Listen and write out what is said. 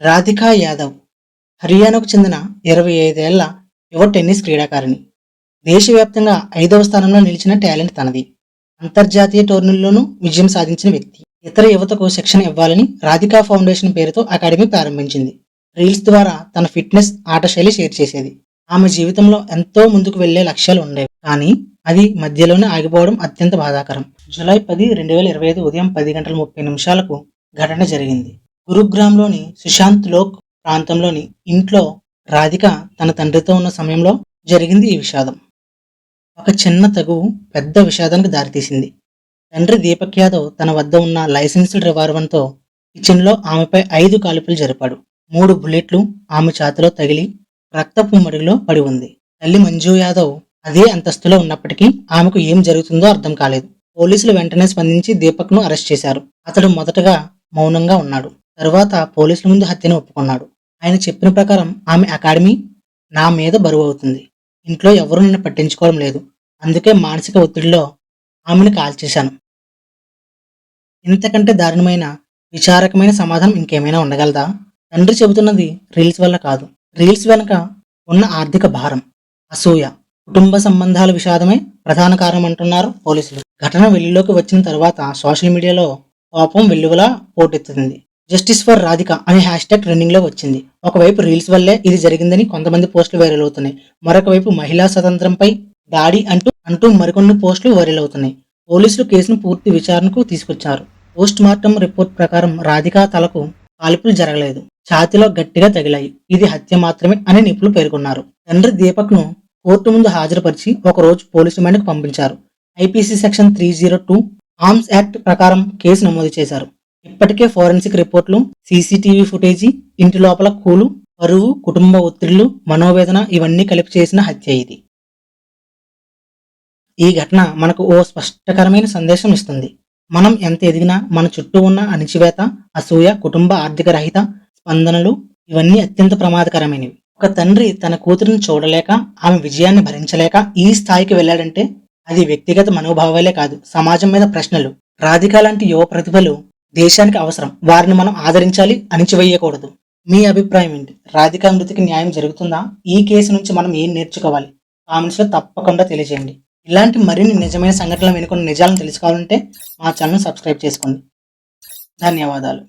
రాధికా యాదవ్ హర్యానాకు చెందిన ఇరవై ఐదేళ్ళ యువ టెన్నిస్ క్రీడాకారిణి. దేశవ్యాప్తంగా ఐదవ స్థానంలో నిలిచిన టాలెంట్ తనది. అంతర్జాతీయ టోర్నీల్లోనూ విజయం సాధించిన వ్యక్తి. ఇతర యువతకు శిక్షణ ఇవ్వాలని రాధికా ఫౌండేషన్ పేరుతో అకాడమీ ప్రారంభించింది. రీల్స్ ద్వారా తన ఫిట్నెస్ ఆట శైలి షేర్ చేసేది. ఆమె జీవితంలో ఎంతో ముందుకు వెళ్ళే లక్ష్యాలు ఉండేవి. కానీ అది మధ్యలోనే ఆగిపోవడం అత్యంత బాధాకరం. జూలై పది రెండు వేల ఇరవై ఐదు ఉదయం పది గంటల ముప్పై నిమిషాలకు ఘటన జరిగింది. గురుగ్రామ్లోని సుశాంత్ లోక్ ప్రాంతంలోని ఇంట్లో రాధిక తన తండ్రితో ఉన్న సమయంలో జరిగింది ఈ విషాదం. ఒక చిన్న తగువు పెద్ద విషాదానికి దారితీసింది. తండ్రి దీపక్ యాదవ్ తన వద్ద ఉన్న లైసెన్స్డ్ రివాల్వర్తో కిచెన్లో ఆమెపై ఐదు కాల్పులు జరిపాడు. మూడు బుల్లెట్లు ఆమె చేతిలో తగిలి రక్తపు మడుగులో పడి ఉంది. తల్లి మంజు యాదవ్ అదే అంతస్తులో ఉన్నప్పటికీ ఆమెకు ఏం జరుగుతుందో అర్థం కాలేదు. పోలీసులు వెంటనే స్పందించి దీపక్ను అరెస్ట్ చేశారు. అతడు మొదటగా మౌనంగా ఉన్నాడు. తరువాత పోలీసుల ముందు హత్యను ఒప్పుకున్నాడు. ఆయన చెప్పిన ప్రకారం ఆమె అకాడమీ నా మీద బరువు అవుతుంది. ఇంట్లో ఎవరూ నన్ను పట్టించుకోవడం లేదు. అందుకే మానసిక ఒత్తిడిలో ఆమెను కాల్చేశాను. ఇంతకంటే దారుణమైన విచారకమైన సమాధానం ఇంకేమైనా ఉండగలదా? తండ్రి చెబుతున్నది రీల్స్ వల్ల కాదు. రీల్స్ వెనుక ఉన్న ఆర్థిక భారం అసూయ కుటుంబ సంబంధాల విషాదమే ప్రధాన కారణం అంటున్నారు పోలీసులు. ఘటన వెలుగులోకి వచ్చిన తర్వాత సోషల్ మీడియాలో కోపం వెల్లువలా పోటెత్తుతుంది. జస్టిస్ ఫర్ రాధిక అనే హ్యాష్ ట్యాగ్ ట్రెండింగ్లో వచ్చింది. ఒకవైపు రీల్స్ వల్లే ఇది జరిగిందని కొంతమంది పోస్టులు వైరల్ అవుతున్నాయి. మరొక వైపు మహిళా స్వతంత్రంపై దాడి అంటూ అంటూ మరికొన్ని పోస్టులు వైరల్ అవుతున్నాయి. పోలీసులు కేసును పూర్తి విచారణకు తీసుకొచ్చారు. పోస్ట్ మార్టం రిపోర్ట్ ప్రకారం రాధిక తలకు కాల్పులు జరగలేదు. ఛాతిలో గట్టిగా తగిలాయి. ఇది హత్య మాత్రమే అని నిపుణులు పేర్కొన్నారు. తండ్రి దీపక్ను కోర్టు ముందు హాజరుపరిచి ఒక రోజు పోలీసు మైండ్కు పంపించారు. IPC section three zero two arms act ప్రకారం కేసు నమోదు చేశారు. ఇప్పటికే ఫోరెన్సిక్ రిపోర్ట్లు సీసీటీవీ ఫుటేజీ ఇంటి లోపల కూలు పరువు కుటుంబ ఒత్తిళ్ళు మనోవేదన ఇవన్నీ కలిపి చేసిన హత్య ఇది. ఈ ఘటన మనకు ఓ స్పష్టకరమైన సందేశం ఇస్తుంది. మనం ఎంత ఎదిగినా మన చుట్టూ ఉన్న అణిచివేత అసూయ కుటుంబ ఆర్థిక రహిత స్పందనలు ఇవన్నీ అత్యంత ప్రమాదకరమైనవి. ఒక తండ్రి తన కూతురిని చూడలేక ఆమె విజయాన్ని భరించలేక ఈ స్థాయికి వెళ్ళాడంటే అది వ్యక్తిగత మనోభావాలే కాదు సమాజం మీద ప్రశ్నలు. రాధిక లాంటి యువ ప్రతిభలు దేశానికి అవసరం. వారిని మనం ఆదరించాలి అణిచివేయకూడదు. మీ అభిప్రాయం ఏంటి? రాధికా మృతికి న్యాయం జరుగుతుందా? ఈ కేసు నుంచి మనం ఏం నేర్చుకోవాలి? కామెంట్స్లో తప్పకుండా తెలియజేయండి. ఇలాంటి మరిన్ని నిజమైన సంఘటనలు వెనుకున్న నిజాలను తెలుసుకోవాలంటే మా ఛానల్ సబ్స్క్రైబ్ చేసుకోండి. ధన్యవాదాలు.